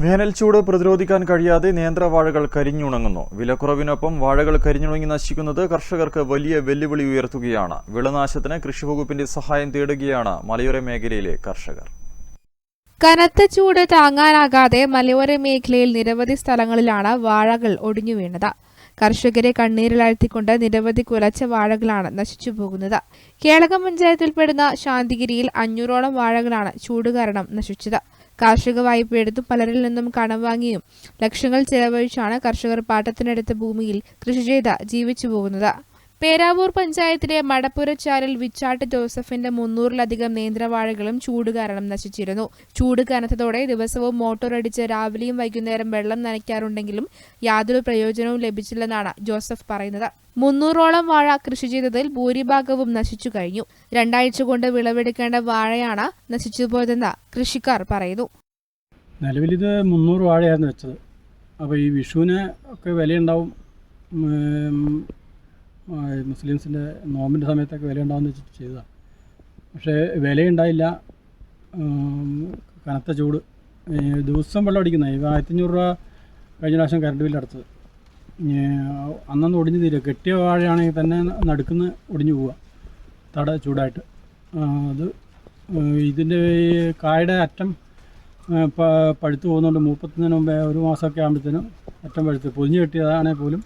വേനൽ ചൂട് പ്രതിരോധിക്കാൻ കഴിയാതെ നേന്ത്രവാഴകൾ കരിഞ്ഞുണങ്ങുന്നു. വിലക്കുറവിനൊപ്പം വാഴകൾ കരിഞ്ഞുണങ്ങി നശിക്കുന്നത് കർഷകർക്ക് വലിയ വെല്ലുവിളി ഉയർത്തുകയാണ്. വിളനാശത്തിന് കൃഷിവകുപ്പിന്റെ സഹായം തേടുകയാണ് മലയോര മേഖലയിലെ കർഷകർ. കനത്ത ചൂട് താങ്ങാനാകാതെ മലയോര മേഖലയിൽ നിരവധി സ്ഥലങ്ങളിലാണ് വാഴകൾ ഒടിഞ്ഞു വീണത്. കർഷകരെ കണ്ണീരിലാഴ്ത്തിക്കൊണ്ട് നിരവധി കുലച്ച വാഴകളാണ് നശിച്ചു പോകുന്നത്. കേളകം പഞ്ചായത്തിൽപ്പെടുന്ന ശാന്തിഗിരിയിൽ അഞ്ഞൂറോളം വാഴകളാണ് ചൂട് കാരണം നശിച്ചത്. കാർഷിക വായ്പ എടുത്തും പലരിൽ നിന്നും കടം വാങ്ങിയും ലക്ഷങ്ങൾ ചെലവഴിച്ചാണ് കർഷകർ പാട്ടത്തിനെടുത്ത ഭൂമിയിൽ കൃഷി ചെയ്ത് ജീവിച്ചു പോകുന്നത്. പേരാവൂർ പഞ്ചായത്തിലെ മടപ്പുരച്ചാലിൽ വിച്ചാട്ട് ജോസഫിന്റെ മുന്നൂറിലധികം നേന്ത്രവാഴകളും ചൂട് കാരണം നശിച്ചിരുന്നു. ചൂട് കനത്തതോടെ ദിവസവും മോട്ടോർ അടിച്ച് രാവിലെയും വൈകുന്നേരം വെള്ളം നനയ്ക്കാറുണ്ടെങ്കിലും യാതൊരു പ്രയോജനവും ലഭിച്ചില്ലെന്നാണ് ജോസഫ് പറയുന്നത്. മുന്നൂറോളം വാഴ കൃഷി ചെയ്തതിൽ ഭൂരിഭാഗവും നശിച്ചു കഴിഞ്ഞു. രണ്ടാഴ്ച കൊണ്ട് വിളവെടുക്കേണ്ട വാഴയാണ് നശിച്ചുപോയതെന്ന് കൃഷിക്കാർ പറയുന്നു. നിലവിലിത് മുന്നൂറ് വാഴയായിരുന്നു വെച്ചത്. അപ്പോൾ ഈ വിഷുവിന് ഒക്കെ വിലയുണ്ടാവും. മുസ്ലിംസിന്റെ നോമ്പിന്റെ സമയത്തൊക്കെ വിലയുണ്ടാവുമെന്ന് വെച്ചിട്ട് ചെയ്തതാണ്. പക്ഷേ വിലയുണ്ടായില്ല. കനത്ത ചൂട്. ദിവസം വെള്ളം അടിക്കുന്നത് ആയിരത്തി ആയിരത്തഞ്ഞൂറ് രൂപ കഴിഞ്ഞ പ്രാവശ്യം കറണ്ട് ബില്ല് അടച്ചത്. അന്നൊന്നും ഒടിഞ്ഞു തീരുക കെട്ടിയ വാഴയാണെങ്കിൽ തന്നെ നടുക്കുന്ന് ഒടിഞ്ഞു പോവുക. തട ചൂടായിട്ട്. അത് ഇതിന്റെ കായുടെ അറ്റം പഴുത്ത് പോകുന്നുണ്ട് മൂപ്പത്തുന്നതിന് മുമ്പേ ഒരു മാസമൊക്കെ ആകുമ്പോഴത്തേനും അറ്റം പഴുത്ത്. പൊതിഞ്ഞ് കെട്ടിയതാണെങ്കിൽ പോലും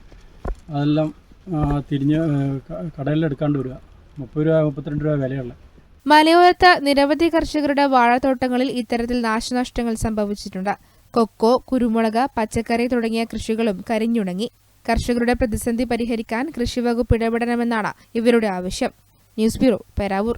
അതെല്ലാം തിരിഞ്ഞ് കടയിലെടുക്കാണ്ട് വരിക. മുപ്പത് രൂപ മുപ്പത്തിരണ്ട് രൂപ വിലയുള്ള. മലയോരത്ത് നിരവധി കർഷകരുടെ വാഴത്തോട്ടങ്ങളിൽ ഇത്തരത്തിൽ നാശനഷ്ടങ്ങൾ സംഭവിച്ചിട്ടുണ്ട്. കൊക്കോ കുരുമുളക് പച്ചക്കറി തുടങ്ങിയ കൃഷികളും കരിഞ്ഞുണങ്ങി. കർഷകരുടെ പ്രതിസന്ധി പരിഹരിക്കാൻ കൃഷിവകുപ്പ് ഇടപെടണമെന്നാണ് ഇവരുടെ ആവശ്യം. News bureau Peravoor.